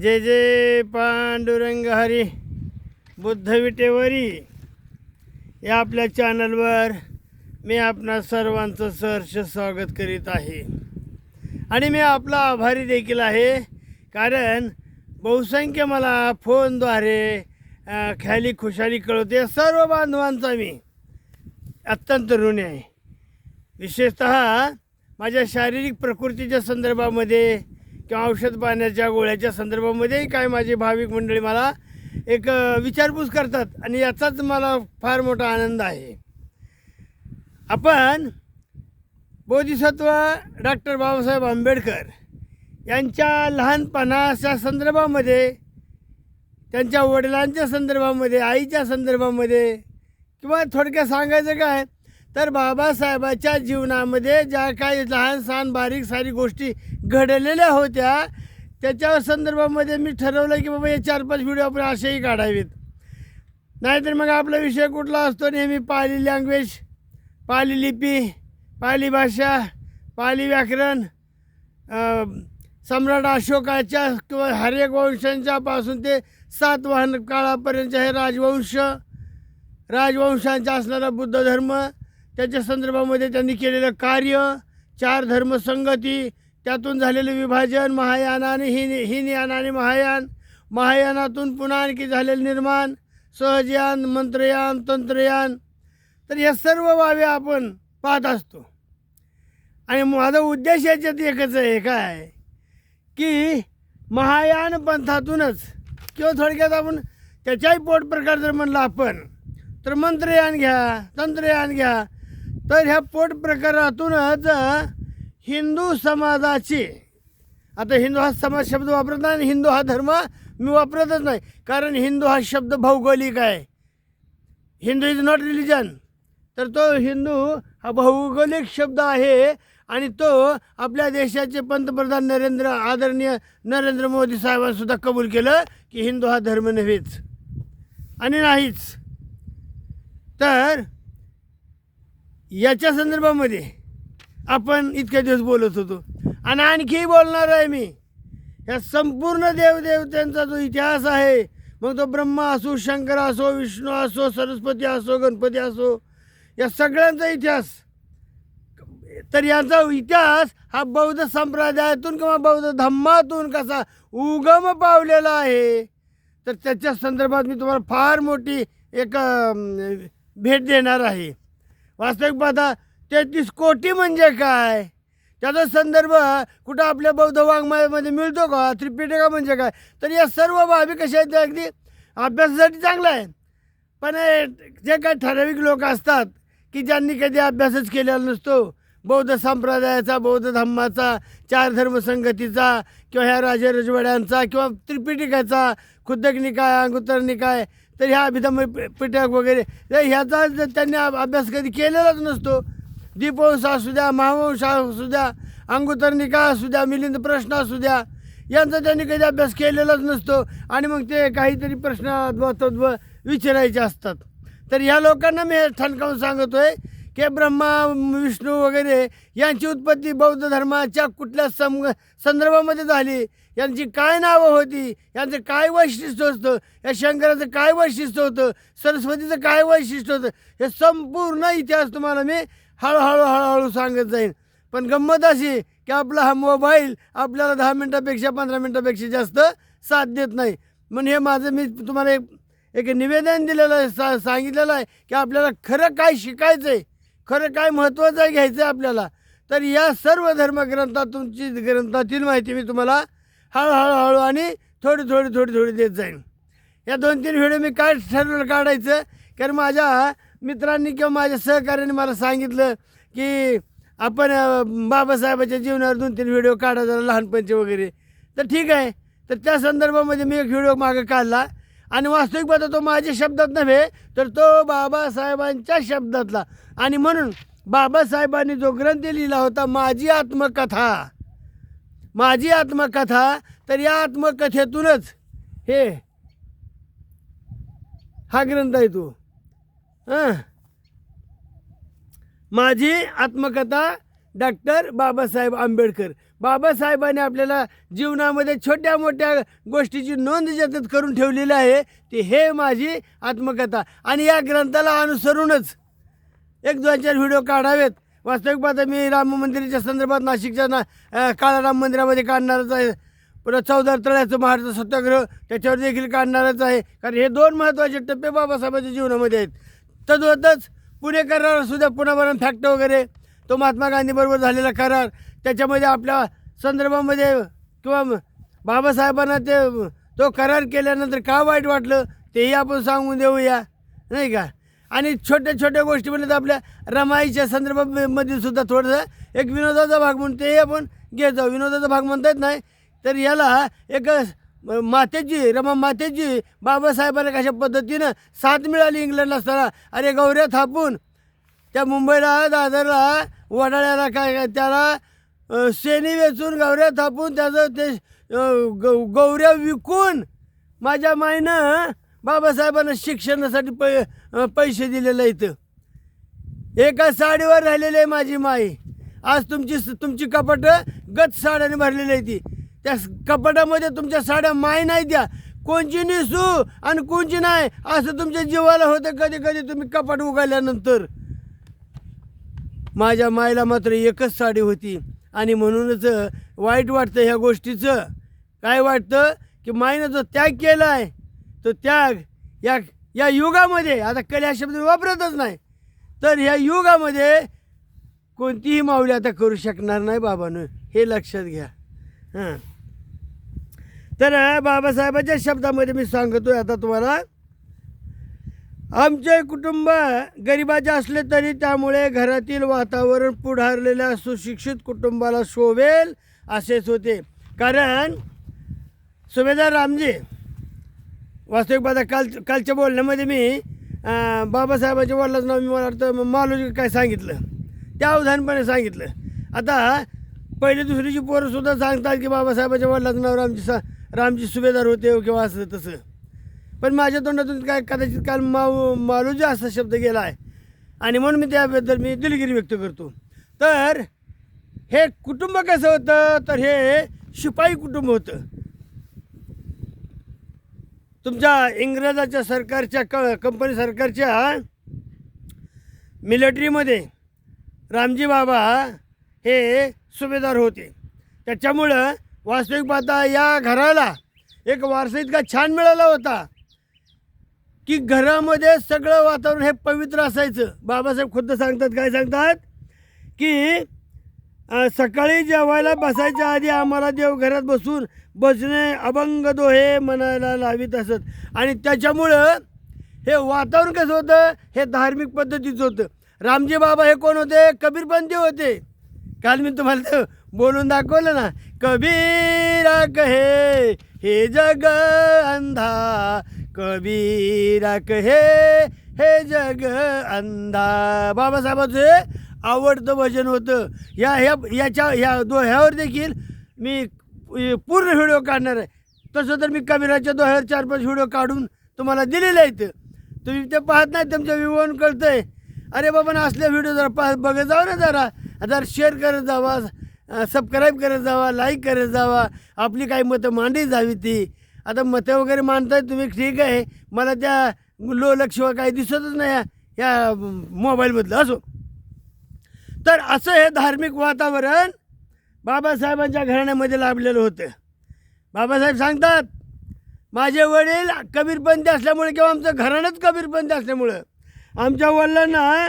जय जय पांडुरंग हरी बुद्ध विटेवरी या आपल्या चॅनलवर मी आपणा सर्वांचं सहर्ष स्वागत करीत आहे. आणि मी आपला आभारी देखील आहे कारण बहुसंख्य मला फोनद्वारे ख्याली खुशाली कळवते सर्व बांधवांचा मी. अत्यंत ऋणी आहे. विशेषत माझ्या शारीरिक प्रकृतीच्या संदर्भामध्ये किंवा औषध पाण्याच्या गोळ्याच्या संदर्भामध्येही काय माझी भाविक मंडळी मला एक विचारपूस करतात आणि याचाच मला फार मोठा आनंद आहे. आपण बोधिसत्व डॉक्टर बाबासाहेब आंबेडकर यांच्या लहानपणाच्या संदर्भामध्ये त्यांच्या वडिलांच्या संदर्भामध्ये आईच्या संदर्भामध्ये किंवा थोडक्यात सांगायचं काय तर बाबासाहेबाच्या जीवनामध्ये ज्या काही लहान सहान बारीक सारी गोष्टी घडलेल्या होत्या त्याच्या संदर्भामध्ये मी ठरवलं की बाबा हे चार पाच व्हिडिओ आपण असेही काढावेत. नाहीतर मग आपला विषय कुठला असतो नेहमी? पाली लँग्वेज पाली लिपी पाली भाषा पाली व्याकरण सम्राट अशोकाच्या किंवा हरेक वंशांच्यापासून ते सातवाहन काळापर्यंत हे राजवंश राजवंशांचा असणारा बुद्ध धर्म त्याच्या संदर्भामध्ये त्यांनी केलेलं कार्य चार धर्म संगती त्यातून झालेलं विभाजन महायान आणि हिन हिनयान आणि महायान. महायानातून पुन्हा आणखी झालेलं निर्माण सहजयान मंत्रयान तंत्रयान. तर या सर्व बाबी आपण पाहत असतो. आणि माझा उद्देश याच्यात एकच आहे काय की महायान पंथातूनच किंवा थोडक्यात आपण त्याच्याही पोट प्रकार जर म्हणलं आपण तर मंत्रयान घ्या तंत्रयान घ्या तर ह्या पोट प्रकारातूनच हिंदू समाजाची आता हिंदू हा समाज शब्द वापरत नाही आणि हिंदू हा धर्म मी वापरतच नाही. कारण हिंदू हा शब्द भौगोलिक आहे. हिंदू इज नॉट रिलिजन तर तो हिंदू हा भौगोलिक शब्द आहे आणि तो आपल्या देशाचे पंतप्रधान नरेंद्र आदरणीय नरेंद्र मोदी साहेबांसुद्धा कबूल केलं की हिंदू हा धर्म नव्हेच आणि नाहीच. तर याच्या संदर्भामध्ये आपण इतक्या दिवस बोलत होतो. आणि आणखी बोलणार आहे मी. या संपूर्ण देवदेवतांचा जो इतिहास आहे मग तो ब्रह्मा असो शंकर असो विष्णू असो सरस्वती असो गणपती असो या सगळ्यांचा इतिहास. तर याचा इतिहास हा बौद्ध संप्रदायातून किंवा बौद्ध धम्मातून कसा उगम पावलेला आहे तर त्याच्या संदर्भात मी तुम्हाला फार मोठी एक भेट देणार आहे. वास्तविक पाहता तेहतीस कोटी म्हणजे काय? त्याचा संदर्भ कुठं आपल्या बौद्ध वाङ्मयामध्ये मिळतो का? त्रिपिटका म्हणजे काय? तर या सर्व बाबी कशा आहेत त्या अगदी अभ्यासासाठी चांगला आहे पण जे काही ठराविक लोक असतात की ज्यांनी कधी अभ्यासच केलेला नसतो बौद्ध संप्रदायाचा बौद्ध धम्माचा चार धर्मसंगतीचा किंवा ह्या राजे रजवाड्यांचा किंवा त्रिपिटिकाचा खुद्दक निकाय अंगुत्तर निकाय तर ह्या अभिधम पिटक वगैरे तर ह्याचा त्यांनी अभ्यास कधी केलेलाच नसतो. दीपवंश असू द्या महावंश असू द्या अंगुतरणिका असू द्या मिलिंद प्रश्न असू द्या यांचा त्यांनी कधी अभ्यास केलेलाच नसतो. आणि मग ते काहीतरी प्रश्न तत्व विचारायचे असतात. तर ह्या लोकांना मी हे ठणकावून आहे की ब्रह्मा विष्णू वगैरे यांची उत्पत्ती बौद्ध धर्माच्या कुठल्या सम संदर्भामध्ये झाली? यांची काय नावं होती? यांचं काय वैशिष्ट्य होतं? या शंकराचं काय वैशिष्ट्य होतं? सरस्वतीचं काय वैशिष्ट्य होतं? हे संपूर्ण इतिहास तुम्हाला मी हळूहळू हळूहळू सांगत जाईन. पण गंमत अशी की आपला हा मोबाईल आपल्याला दहा मिनटापेक्षा पंधरा मिनटापेक्षा जास्त साथ देत नाही. म्हणून हे माझं मी तुम्हाला एक एक निवेदन दिलेलं आहे सा सांगितलेलं आहे की आपल्याला खरं काय शिकायचं आहे खरं काय महत्त्वाचं आहे घ्यायचं आहे आपल्याला. तर या सर्व धर्मग्रंथातूनची ग्रंथातील माहिती मी तुम्हाला हळूहळूहळू आणि थोडी थोडी थोडी थोडी देत जाईन. या दोन तीन व्हिडिओ मी काय ठरवलं काढायचं? कारण माझ्या मित्रांनी किंवा माझ्या सहकार्याने मला सांगितलं की आपण बाबासाहेबाच्या जीवनावर दोन तीन व्हिडिओ काढा जरा लहानपणचे वगैरे. तर ठीक आहे. तर त्या संदर्भामध्ये मी एक व्हिडिओ मागं काढला. आणि वास्तविक पाहता तो माझ्या शब्दात नव्हे तर तो बाबासाहेबांच्या शब्दातला. आणि म्हणून बाबासाहेबांनी जो ग्रंथ लिहिला होता माझी आत्मकथा माझी आत्मकथा तर या आत्मकथेतूनच. हे. हा ग्रंथ आहे तो. हां. माझी आत्मकथा डॉक्टर बाबासाहेब आंबेडकर. बाबासाहेबांनी आपल्याला जीवनामध्ये छोट्या मोठ्या गोष्टीची नोंद जतत करून ठेवलेली आहे ती हे माझी आत्मकथा. आणि या ग्रंथाला अनुसरूनच एक दोन चार व्हिडिओ काढावेत. वास्तविक पाहता मी राम मंदिराच्या संदर्भात नाशिकच्या ना काळाराम काळा राम मंदिरामध्ये काढणारच आहे. परत चौदा तळ्याचं महाराष्ट्र सत्याग्रह त्याच्यावर देखील काढणारच आहे. कारण हे दोन महत्त्वाचे टप्पे बाबासाहेबांच्या जीवनामध्ये आहेत. तद्वतच पुणे करार सुद्धा पुन्हा फॅक्ट वगैरे तो महात्मा गांधीबरोबर झालेला करार त्याच्यामध्ये आपल्या संदर्भामध्ये किंवा बाबासाहेबांना ते तो करार केल्यानंतर का वाईट वाटलं तेही आपण सांगून देऊया. नाही का? आणि छोट्या छोट्या गोष्टी म्हणजे आपल्या रमाईच्या संदर्भामध्ये सुद्धा थोडंसं एक विनोदाचा भाग म्हणून तेही आपण घेत जाऊ विनोदाचा भाग म्हणता येत नाही. तर याला एक मातेची रमा मातेची बाबासाहेबांना कशा पद्धतीनं साथ मिळाली इंग्लंडला असताना? अरे गौऱ्या थापून. त्या मुंबईला दादरला वडाळ्याला काय त्याला अ, शेणी वेचून गौऱ्या थापून त्याचं ते गौऱ्या विकून माझ्या मायनं बाबासाहेबांना शिक्षणासाठी पै पैसे दिलेले इथं एका साडीवर राहिलेली आहे माझी माई. आज तुमची तुमची कपाटं गत साड्याने भरलेली आहे ती. त्या कपाटामध्ये तुमच्या साड्या माय नाही द्या कोणची निसू आणि कोणची नाही असं तुमच्या जीवाला होतं कधी कधी तुम्ही कपाट उगाल्यानंतर माझ्या मायला मात्र एकच साडी होती. आणि म्हणूनच वाईट वाटतं ह्या गोष्टीचं. काय वाटतं? की मायनं जो त्याग केला आहे तो त्याग या या युगामध्ये आता कले हा शब्द वापरतच नाही. तर या युगामध्ये कोणतीही माऊली आता करू शकणार नाही बाबानं हे लक्षात घ्या. हां. तर बाबासाहेबाच्या शब्दामध्ये मी सांगतो आता तुम्हाला. आमचे कुटुंब गरिबाचे असले तरी त्यामुळे घरातील वातावरण पुढारलेल्या सुशिक्षित कुटुंबाला शोभेल असेच होते. कारण सुभेदार रामजी वास्तविक बाधा काल कालच्या बोलण्यामध्ये मी अं, बाबासाहेबांच्या वडिलाचं नाव मी मला वाटतं मालोजी काय सांगितलं? त्या अवधानपणे सांगितलं. आता पहिली दुसरीची पोरंसुद्धा सांगतात की बाबासाहेबाच्या वडिलाचं नाव रामजी सा रामजी सुभेदार होते हो किंवा असं तसं. पण माझ्या तोंडातून काय कदाचित काल माऊ मालोजी असा शब्द गेला आहे. आणि म्हणून मी त्याबद्दल मी दिलगिरी व्यक्त करतो. तर हे कुटुंब कसं होतं? तर हे शिपाई कुटुंब होतं. तुमच्या इंग्रजाच्या सरकारच्या क कंपनी सरकारच्या मिलिटरीमध्ये रामजी बाबा हे सुभेदार होते. त्याच्यामुळं वास्तविक पाहता या घराला एक वारसा इतका छान मिळाला होता की घरामध्ये सगळं वातावरण हे पवित्र असायचं. बाबासाहेब खुद्द सांगतात काय सांगतात? की सकाळी जेवायला बसायच्या आधी आम्हाला देवघरात बसून बसणे अभंग दोहे म्हणायला लावित असत. आणि त्याच्यामुळं हे वातावरण कसं होतं? हे धार्मिक पद्धतीचं होतं. रामजी बाबा हे कोण होते? कबीरपंथी होते. काल मी तुम्हाला बोलून दाखवलं ना. कबीरा कहे हे जग अंधा. कबीरा कहे हे जग अंधा. बाबासाहेबाचे आवडतं भजन होतं. या ह्या याच्या ह्या दोह्यावर देखील मी पूर्ण व्हिडिओ काढणार आहे. तसं तर मी कबीराच्या दोह्यावर चार पाच व्हिडिओ काढून तुम्हाला दिलेले आहेत. तुम्ही ते पाहत नाही तुमच्या विवरण आहे अरे बाबा ना असले व्हिडिओ जरा पाह बघत जाऊ ना जरा. जरा शेअर करत जावा सबस्क्राईब करत जावा लाईक करत जावा. आपली काही मतं मांडली जावी ती. आता मतं वगैरे मांडताय तुम्ही ठीक आहे. मला त्या लो लक्ष्य काही दिसतच नाही या- या मोबाईलमधलं. असो. तर असं हे धार्मिक वातावरण बाबासाहेबांच्या घराण्यामध्ये लाभलेलं होतं. बाबासाहेब सांगतात माझे वडील कबीरपंथी असल्यामुळे किंवा आमचं घराणंच कबीरपंथी असल्यामुळं आमच्या वडिलांना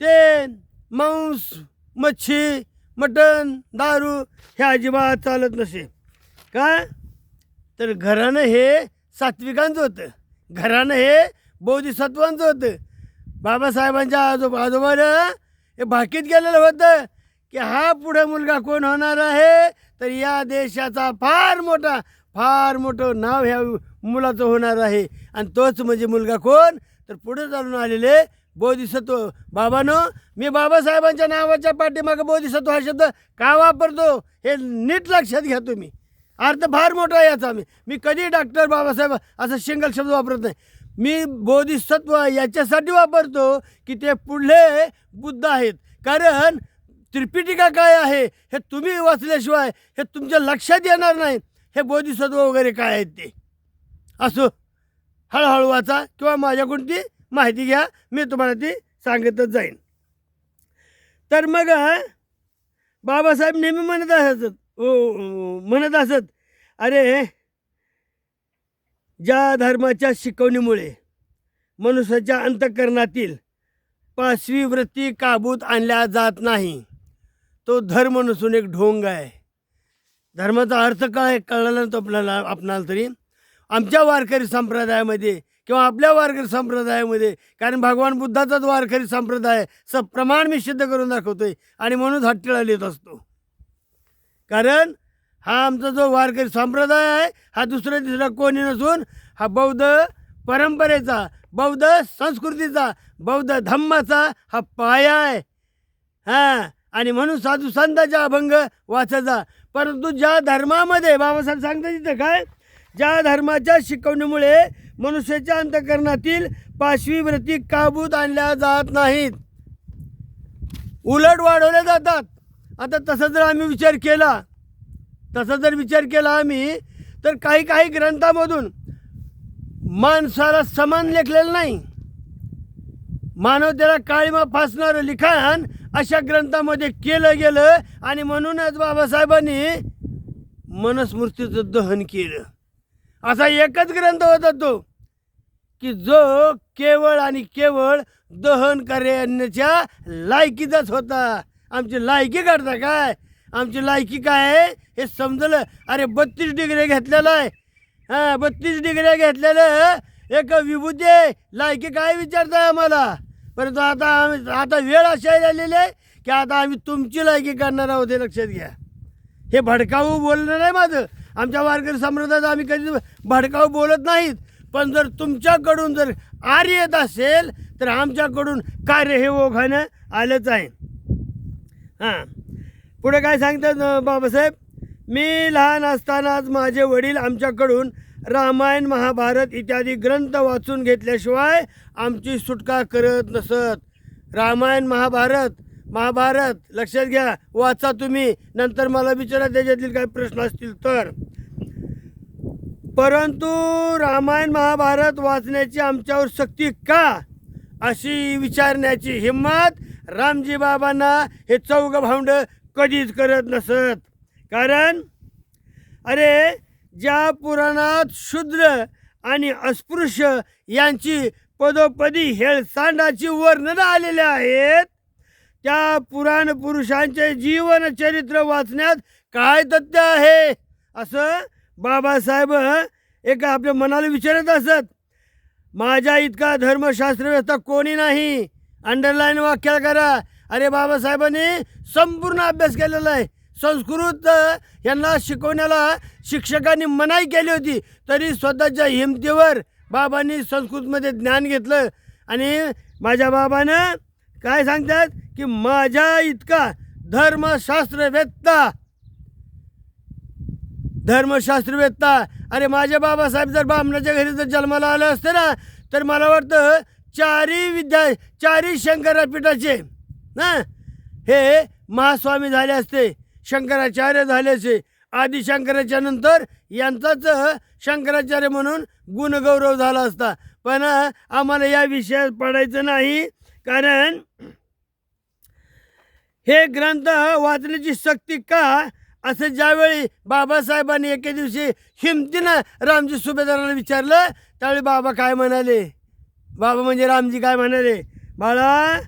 ते मांस मच्छी मटण दारू हे अजिबात चालत नसे. का? तर घराणं हे सात्विकांचं होतं. घराणं हे बौद्धिसत्वांचं होतं. बाबासाहेबांच्या आजोबा आजोबानं हे भाकीत गेलेलं होतं की हा पुढे मुलगा कोण होणार आहे? तर या देशाचा फार मोठा फार मोठं नाव ह्या मुलाचं होणार आहे. आणि तोच म्हणजे मुलगा कोण? तर पुढे चालून आलेले बोधिसत्व. बाबानो मी बाबासाहेबांच्या नावाच्या पाठीमागं बोधिसत्व हा शब्द का वापरतो? हे नीट लक्षात घ्या तुम्ही. अर्थ फार मोठा आहे याचा. मी मी कधी डॉक्टर बाबासाहेब असा सिंगल शब्द वापरत नाही. मी बोधिसत्व याच्यासाठी वापरतो की ते पुढले बुद्ध आहेत. कारण त्रिपिटिका काय आहे हे तुम्ही वाचल्याशिवाय हे तुमच्या लक्षात येणार नाही. हे बोधिसत्व वगैरे काय आहेत ते? असो हळूहळू वाचा किंवा माझ्याकडून ती माहिती घ्या मी तुम्हाला ती सांगतच जाईन. तर मग बाबासाहेब नेहमी म्हणत असत ओ म्हणत असत अरे ज्या धर्माच्या शिकवणीमुळे मनुष्याच्या अंतःकरणातील पाचवी वृत्ती काबूत आणल्या जात नाही. तो धर्म नसून एक ढोंग आहे. धर्माचा अर्थ काय कळला तो आपल्याला आपणाला तरी. आमच्या वारकरी संप्रदायामध्ये किंवा आपल्या वारकरी संप्रदायामध्ये कारण भगवान बुद्धाचाच वारकरी संप्रदाय स प्रमाण मी सिद्ध करून दाखवतोय आणि म्हणून हट्टीला लिहित असतो. कारण हा आमचा जो वारकरी संप्रदाय आहे हा दुसरा तिसरा कोणी नसून हा बौद्ध परंपरेचा बौद्ध संस्कृतीचा बौद्ध धम्माचा हा पाया आहे. हां आणि म्हणून साधू संतांचा अभंग वाचायचा परंतु ज्या धर्मामध्ये बाबासाहेब सांगतात तिथं काय? ज्या धर्माच्या शिकवणीमुळे मनुष्याच्या अंतकरणातील पाशवी व्रती काबूत आणल्या जात नाहीत. उलट वाढवल्या जातात. आता तसा जर आम्ही विचार केला तसा जर विचार केला आम्ही तर काही काही ग्रंथामधून माणसाला समान लेखलेलं नाही. मानवतेला काळीमा फासणारं लिखाण अशा ग्रंथामध्ये केलं गेलं आणि म्हणूनच बाबासाहेबांनी मनस्मृतीचं दहन केलं. असा एकच ग्रंथ होता तो की जो केवळ आणि केवळ दहन करण्याच्या लायकीचाच होता. आमची लायकी काढता काय? आमची लायकी काय आहे? हे समजलं? अरे बत्तीस डिग्री घेतलेलं आहे. हां बत्तीस डिग्री घेतलेलं एक विभूती आहे. लायकी काय विचारताय आम्हाला? परंतु आता आम्ही आता वेळ अशा आलेली आहे की आता आम्ही तुमची लायकी करणार आहोत हे लक्षात घ्या. हे भडकाऊ बोलणं नाही माझं. आमच्या वारकरी संप्रदायात आम्ही कधी भडकाऊ बोलत नाहीत. पण जर तुमच्याकडून जर आर्य येत असेल तर आमच्याकडून कार्य हे ओघानं आलंच आहे. हां. पुढे काय सांगतात बाबासाहेब? मी लहान असतानाच माझे वडील आमच्याकडून रामायण महाभारत इत्यादी ग्रंथ वाचून घेतल्याशिवाय आमची सुटका करत नसत. रामायण महाभारत महाभारत लक्षात घ्या वाचा तुम्ही नंतर मला विचारा त्याच्यातील काही प्रश्न असतील तर. परंतु रामायण महाभारत वाचण्याची आमच्यावर सक्ती का? अशी विचारण्याची हिंमत रामजी बाबांना हे चौघ भावंड कधीच करत नसत. कारण अरे ज्या पुराणात शूद्र आणि अस्पृश्य यांची पदोपदी हेळसांडाची वर्णनं आलेली आहेत त्या पुराण पुरुषांचे जीवनचरित्र वाचण्यात काय तथ्य आहे? असं बाबासाहेब एका आपल्या मनाला विचारत असत. माझ्या इतका धर्मशास्त्रव्यवस्था कोणी नाही. अंडरलाईन वाक्याला करा. अरे बाबासाहेबांनी संपूर्ण अभ्यास केलेला आहे. संस्कृत यांना शिकवण्याला शिक्षकांनी मनाई केली होती. तरी स्वतःच्या हिमतीवर बाबांनी संस्कृतमध्ये ज्ञान घेतलं. आणि माझ्या बाबानं काय सांगतात की माझ्या इतका धर्मशास्त्रवेत्ता. धर्मशास्त्रवेत्ता. अरे माझे बाबासाहेब जर बामणाच्या घरी जर जन्माला आले असते ना तर मला वाटतं चारी विद्या चारी शंकरापीठाचे ना? हे महास्वामी झाले असते शंकराचार्य झाले असते आदि शंकराच्या नंतर यांचाच शंकराचार्य म्हणून गुणगौरव झाला असता. पण आम्हाला या विषयात पडायचं नाही कारण हे ग्रंथ वाचण्याची सक्ती का? असं ज्यावेळी बाबासाहेबांनी एके दिवशी हिमतीनं रामजी सुभेदारांना विचारलं त्यावेळी बाबा काय म्हणाले? बाबा म्हणजे रामजी काय म्हणाले? बाळा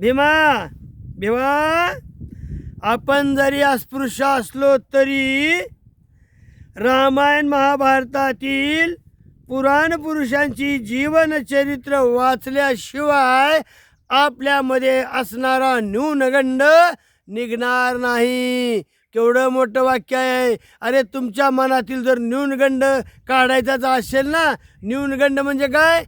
भीमा भीमा आपण जरी अस्पृश्य असलो तरी रामायण महाभारतातील पुराण पुरुषांची जीवनचरित्र वाचल्याशिवाय आपल्यामध्ये असणारा न्यूनगंड निघणार नाही. केवढं मोठं वाक्य आहे. अरे तुमच्या मनातील जर न्यूनगंड काढायचाच असेल ना न्यूनगंड म्हणजे काय?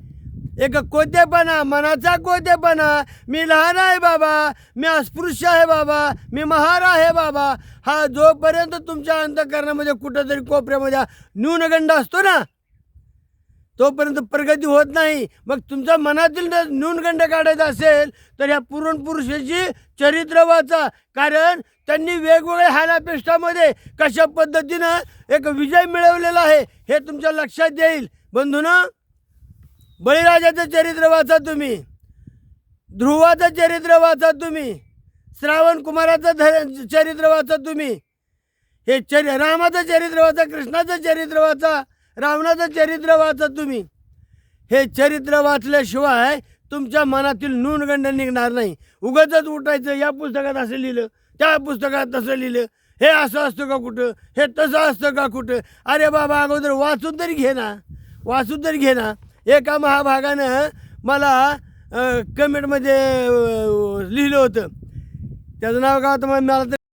एक कोतेपणा मनाचा कोतेपणा मी लहान आहे बाबा मी अस्पृश्य आहे बाबा मी महार आहे बाबा. हा जोपर्यंत तुमच्या अंतकरणामध्ये कुठंतरी कोपऱ्यामध्ये न्यूनगंड असतो ना तोपर्यंत प्रगती होत नाही. मग तुमच्या मनातील जर न्यूनगंड काढायचा असेल तर ह्या पुरणपुरुषाची चरित्र वाचा. कारण त्यांनी वेगवेगळ्या हालापेष्टामध्ये कशा पद्धतीनं एक विजय मिळवलेला आहे हे तुमच्या लक्षात येईल. बंधूनं बळीराजाचं चरित्र वाचा तुम्ही. ध्रुवाचं चरित्र वाचा तुम्ही. श्रावण कुमाराचं ध चरित्र वाचा तुम्ही. हे चरि रामाचं चरित्र वाचा कृष्णाचं चरित्र वाचा रावणाचं चरित्र वाचा तुम्ही. हे चरित्र वाचल्याशिवाय तुमच्या मनातील नूनगंड निघणार नाही. उगाचच उठायचं या पुस्तकात असं लिहिलं त्या पुस्तकात तसं लिहिलं. हे असं असतं का कुठं? हे तसं असतं का कुठं? अरे बाबा अगोदर वाचून तरी घे ना. वाचून तरी घे ना. एका महाभागानं मला कमेंटमध्ये लिहिलं होतं. त्याचं नाव काय होतं मला